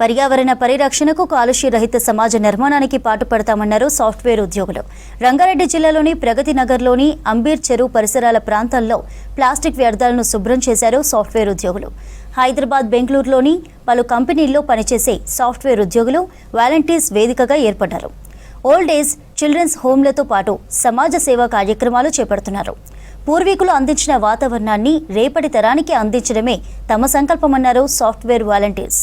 పర్యావరణ పరిరక్షణకు కాలుష్య రహిత సమాజ నిర్మాణానికి పాటుపడతామన్నారు సాఫ్ట్వేర్ ఉద్యోగులు. రంగారెడ్డి జిల్లాలోని ప్రగతి నగర్లోని అంబీర్ చెరువు పరిసరాల ప్రాంతాల్లో ప్లాస్టిక్ వ్యర్థాలను శుభ్రం చేశారు సాఫ్ట్వేర్ ఉద్యోగులు. హైదరాబాద్ బెంగళూరులోని పలు కంపెనీల్లో పనిచేసే సాఫ్ట్వేర్ ఉద్యోగులు వాలంటీర్స్ వేదికగా ఏర్పడ్డారు. ఓల్డ్ ఏజ్ చిల్డ్రన్స్ హోమ్లతో పాటు సమాజ సేవా కార్యక్రమాలు చేపడుతున్నారు. పూర్వీకులు అందించిన వాతావరణాన్ని రేపటి తరానికి అందించడమే తమ సంకల్పమన్నారు సాఫ్ట్వేర్ వాలంటీర్స్.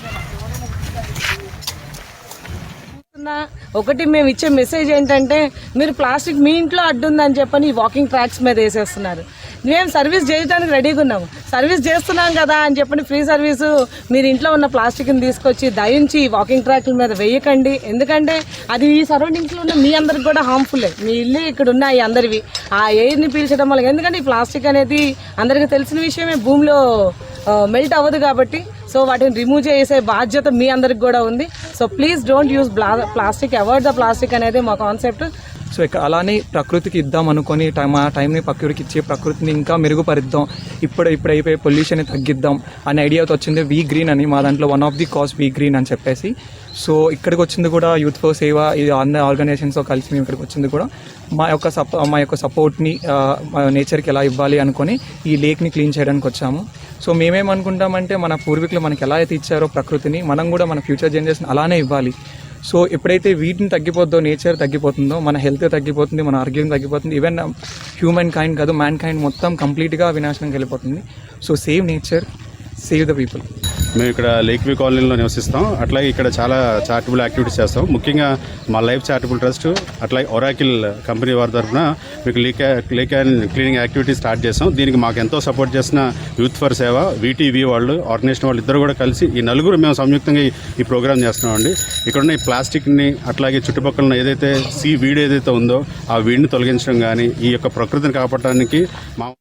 ఒకటి ఒకటి మేము ఇచ్చే మెసేజ్ ఏంటంటే మీరు ప్లాస్టిక్ మీ ఇంట్లో అడ్డుందని చెప్పని వాకింగ్ ట్రాక్స్ మీద వేసేస్తున్నారు. మేము సర్వీస్ చేయడానికి రెడీగా ఉన్నాము. సర్వీస్ చేస్తున్నాం కదా అని చెప్పని ఫ్రీ సర్వీసు మీరు ఇంట్లో ఉన్న ప్లాస్టిక్ని తీసుకొచ్చి దయించి వాకింగ్ ట్రాక్ల మీద వేయకండి. ఎందుకంటే అది ఈ సరౌండింగ్స్లో ఉన్న మీ అందరికి కూడా హార్మ్ఫుల్లే మీ ఇల్లు ఇక్కడ ఉన్నాయి అందరివి. ఆ ఎయిర్ని పీల్చడం వల్ల. ఎందుకంటే ఈ ప్లాస్టిక్ అనేది అందరికీ తెలిసిన విషయమే. భూమిలో మెల్ట్ అవ్వదు కాబట్టి. సో వాటిని రిమూవ్ చేసే బాధ్యత మీ అందరికి కూడా ఉంది. So please don't use plastic avoid the plastic అనేది మా కాన్సెప్ట్ సో ఇక అలానే ప్రకృతికి ఇద్దాం అనుకొని టైం ఆ టైంని ప్రకృతికి ఇచ్చి ప్రకృతిని ఇంకా మెరుగుపరిద్దాం. ఇప్పుడు ఇప్పుడు అయిపోయి పొల్యూషన్ తగ్గిద్దాం అనే ఐడియాతో వచ్చింది వీ గ్రీన్ అని మా దాంట్లో one of the cause we green అని చెప్పేసి. సో ఇక్కడికి వచ్చింది కూడా యూత్ ఫర్ సేవ ఇది అందరి ఆర్గనైజేషన్స్తో కలిసి మేము ఇక్కడికి వచ్చింది కూడా. మా యొక్క సపో మా యొక్క సపోర్ట్ని నేచర్కి ఎలా ఇవ్వాలి అనుకొని ఈ లేక్ని క్లీన్ చేయడానికి వచ్చాము. సో మేమేమనుకుంటామంటే మన పూర్వీకులు మనకి ఎలా అయితే ఇచ్చారో ప్రకృతిని మనం కూడా మన ఫ్యూచర్ జనరేషన్ అలానే ఇవ్వాలి. సో ఎప్పుడైతే వీటిని తగ్గిపోద్దో నేచర్ తగ్గిపోతుందో మన హెల్త్ తగ్గిపోతుంది మన ఆరోగ్యం తగ్గిపోతుంది ఈవెన్ హ్యూమన్ కైండ్ కాదు మ్యాన్ కైండ్ మొత్తం కంప్లీట్గా వినాశనంకి వెళ్ళిపోతుంది. So save nature save the people మేము ఇక్కడ లేక్ వ్యూ కాలనీలో నివసిస్తాం. అట్లాగే ఇక్కడ చాలా చారిటబుల్ యాక్టివిటీస్ చేస్తాం. ముఖ్యంగా మా లైఫ్ చారిటబుల్ ట్రస్ట్ అట్లాగే ఒరాకిల్ కంపెనీ వారి తరఫున మీకు lake lake and cleaning activity start చేస్తాం. దీనికి మాకు ఎంతో సపోర్ట్ చేసిన యూత్ ఫర్ సేవ వీటీవీ వాళ్ళు ఆర్గనైజేషన్ వాళ్ళు ఇద్దరు కూడా కలిసి ఈ నలుగురు మేము సంయుక్తంగా ఈ- ప్రోగ్రామ్ చేస్తున్నామండి. ఇక్కడ ఉన్న ఈ ప్లాస్టిక్ని అట్లాగే చుట్టుపక్కల ఉన్న ఏదైతే సీ వీడ్ ఏదైతే ఉందో ఆ వీడిని తొలగించడం కానీ ఈ యొక్క ప్రకృతిని కాపాడడానికి మా